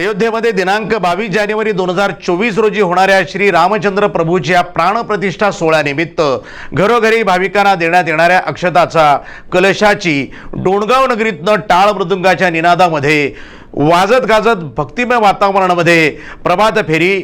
अयोध्येमध्ये दिनांक बावीस जानेवारी दोन हजार चोवीस रोजी होणाऱ्या श्री रामचंद्र प्रभूच्या प्राणप्रतिष्ठा सोहळ्यानिमित्त घरोघरी भाविकांना देण्यात येणाऱ्या अक्षताचा कलशाची डोणगाव नगरीतनं टाळ मृदुंगाच्या निनादामध्ये वाजत गाजत भक्तिमय वातावरणामध्ये प्रभात फेरी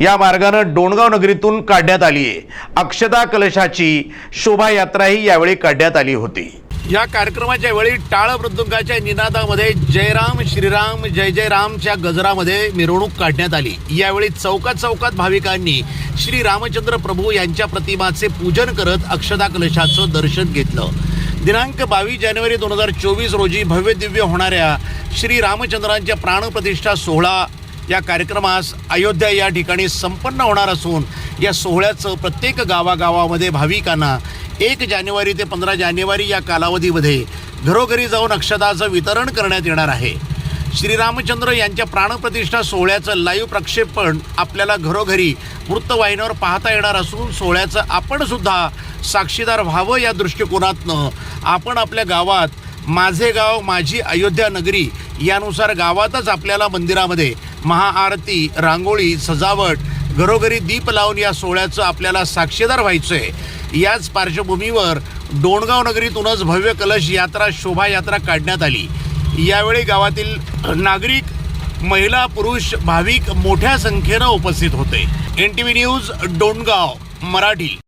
या मार्गानं डोणगाव नगरीतून काढण्यात आली आहे अक्षता कलशाची शोभायात्राही यावेळी काढण्यात आली होती. या कार्यक्रमाच्या वेळी टाळ मृदुंगाच्या निनादामध्ये जयराम श्रीराम जय जय रामच्या गजरामध्ये मिरवणूक काढण्यात आली. यावेळी चौकात चौकात भाविकांनी श्री रामचंद्र प्रभू यांच्या प्रतिमाचे पूजन करत अक्षदा कलशाचं दर्शन घेतलं. दिनांक बावीस जानेवारी दोन हजार चोवीस रोजी भव्य दिव्य होणाऱ्या श्री रामचंद्रांच्या प्राणप्रतिष्ठा सोहळा या कार्यक्रमास अयोध्या या ठिकाणी संपन्न होणार असून या सोहळ्याचं प्रत्येक गावागावामध्ये भाविकांना एक जानेवारी ते पंधरा जानेवारी या कालावधीमध्ये घरोघरी जाऊन अक्षताचं वितरण करण्यात येणार आहे. श्रीरामचंद्र यांच्या प्राणप्रतिष्ठा सोहळ्याचं लाईव्ह प्रक्षेपण आपल्याला घरोघरी वृत्तवाहिनीवर पाहता येणार असून सोहळ्याचं आपणसुद्धा साक्षीदार व्हावं या दृष्टिकोनातनं आपण आपल्या गावात माझे गाव माझी अयोध्या नगरी यानुसार गावातच आपल्याला मंदिरामध्ये महाआरती रांगोळी सजावट घरोघरी दीप लावून या सोहळ्याचं आपल्याला साक्षीदार व्हायचं आहे याच पार्श्वभूमीवर डोणगाव नगरीतूनच भव्य कलश यात्रा शोभायात्रा काढण्यात आली. यावेळी गावातील नागरिक महिला पुरुष भाविक मोठ्या संख्येनं उपस्थित होते. N T V news Dongaon Marathi.